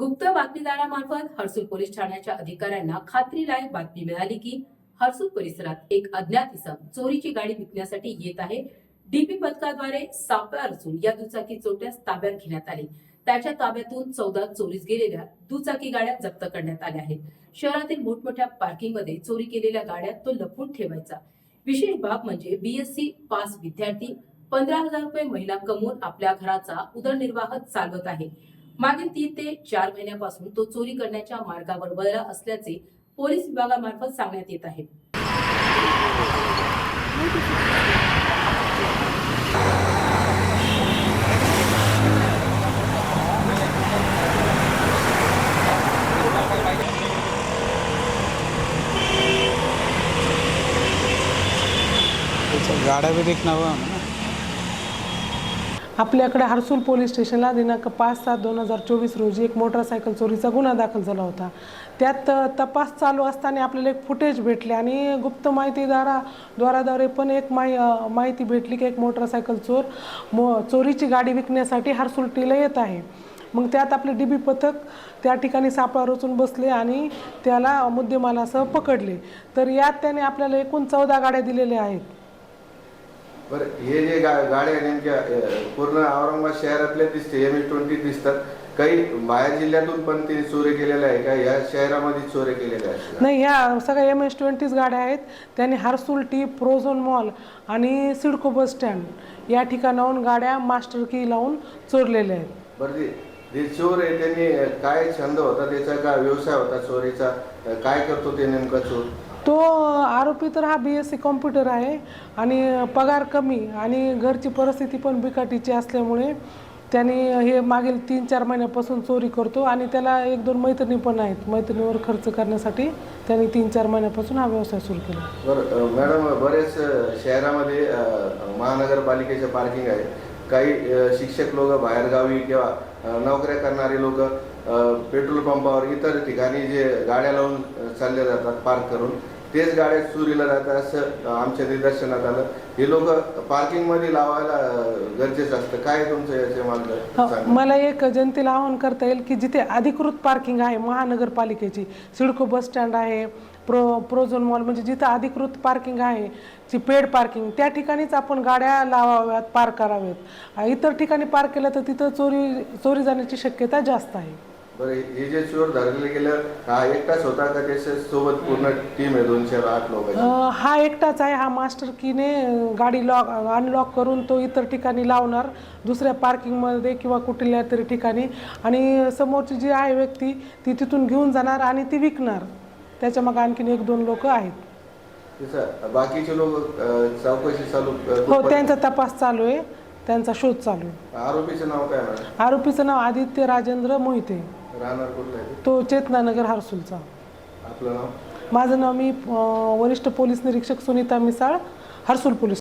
गुप्त बातमीदारामार्फत हर्सुल पोलीस ठाण्याच्या अधिकाऱ्यांना खात्रीलायक बातमी मिळाली की हर्सुल परिसरात एक अज्ञात इसम चोरीची गाडी विकण्यासाठी येत आहे. डीपी पथकाद्वारे सापळा रचून या दुचाकी चोट्यास ताब्यात घेण्यात आले. त्याच्या ताब्यातून चौदा चोरीस गेलेल्या दुचाकी गाड्या जप्त करण्यात आल्या आहेत. शहरातील मोठमोठ्या पार्किंगमध्ये चोरी केलेल्या गाड्या तो लपून ठेवायचा. विशेष बाब म्हणजे बीएससी पास विद्यार्थी पंधरा हजार रुपये महिना कमवून आपल्या घराचा उदरनिर्वाह चालवत आहे. मागील तीन ते चार महिन्यापासून तो चोरी करण्याच्या मार्गावर वळला असल्याचे पोलीस विभागामार्फत सांगण्यात येत आहे. गाड्या बी देखना आपल्याकडे हर्सूल पोलीस स्टेशनला दिनांक पाच सात दोन हजार चोवीस रोजी एक मोटरसायकल चोरीचा गुन्हा दाखल झाला होता. त्यात तपास चालू असताना आपल्याला एक फुटेज भेटले आणि गुप्त माहितीदारा द्वाराद्वारे पण एक माहि माहिती भेटली की एक मोटरसायकल चोर मो चोरीची गाडी विकण्यासाठी हर्सुलटीला येत आहे. मग त्यात आपले डीबी पथक त्या ठिकाणी सापळा रचून बसले आणि त्याला मुद्देमालासह पकडले. तर यात त्याने आपल्याला एकूण चौदा गाड्या दिलेल्या आहेत. बरं हे जे गा गाड्या नेमक्या पूर्ण औरंगाबाद शहरातले दिसते एम एस ट्वेंटी दिसतात. काही बाहेर जिल्ह्यातून पण ते चोरी केलेल्या आहे का? या शहरामध्ये चोरी केलेल्या आहेत का? नाही ह्या सगळ्या एम एस ट्वेंटीज गाड्या आहेत. त्यांनी हार्सूल टी प्रोझोन मॉल आणि सिडको बस स्टँड या ठिकाणाहून गाड्या मास्टर की लावून चोरलेल्या आहेत. बरं जे चोर आहे त्यांनी काय छंद होता त्याचा काय व्यवसाय होता चोरीचा काय करतो ते नेमका चोर? तो आरोपी तर हा बी एस सी कॉम्प्युटर आहे आणि पगार कमी आणि घरची परिस्थिती पण बिकाटीची असल्यामुळे त्यांनी हे मागील तीन चार महिन्यापासून चोरी करतो आणि त्याला एक दोन मैत्रिणी पण आहेत. मैत्रिणीवर खर्च करण्यासाठी त्यांनी तीन चार महिन्यापासून हा व्यवसाय सुरू केला. बरं मॅडम बरेच शहरामध्ये महानगरपालिकेचे पार्किंग आहे काही शिक्षक लोक बाहेरगावी किंवा नोकऱ्या करणारे लोक पेट्रोल पंपावर इतर ठिकाणी जे गाड्या लावून चालले जातात पार्क करून तेच गाड्या चोरीला जातात असं आमच्या निदर्शनात आलं. हे लोक पार्किंगमध्ये लावायला गरजेचं असतं. काय तुमचं याचे मार्ग? हो. मला एक जनतेला आवाहन करता येईल की जिथे अधिकृत पार्किंग आहे महानगरपालिकेची सिडको बस स्टँड आहे प्रो प्रोझोन मॉल म्हणजे जिथं अधिकृत पार्किंग आहे जी पेड पार्किंग त्या ठिकाणीच आपण गाड्या लावाव्यात पार्क कराव्यात इतर ठिकाणी पार्क केलं तर तिथं चोरी चोरी जाण्याची शक्यता जास्त आहे. बरं हे जे चोर धरले गेलं हा एकटाच होता का त्याच्या सोबत पूर्ण टीम आहे दोनशे आठ लोकांची अ, हा एकटाच आहे हा मास्टर कीने गाडी लॉक अनलॉक करून तो इतर ठिकाणी लावणार दुसऱ्या पार्किंगमध्ये किंवा कुठल्या तरी ठिकाणी. आणि समोरची जी आहे व्यक्ती ती तिथून घेऊन जाणार आणि ती विकणार. त्याच्या मग आणखीन एक दोन लोक आहेत. बाकीचे लोक चौकशी चालू अ, हो त्यांचा तपास चालू आहे. त्यांचा शोध चालू आहे. आरोपीचं नाव काय मॅडम? आरोपीचं नाव आदित्य राजेंद्र मोहिते. राहणार कुठलं आहे? तो चेतनानगर हर्सूलचा. आपलं नाव? माझं नाव मी अ, वरिष्ठ पोलीस निरीक्षक सुनीता मिसाळ हर्सूल पोलीस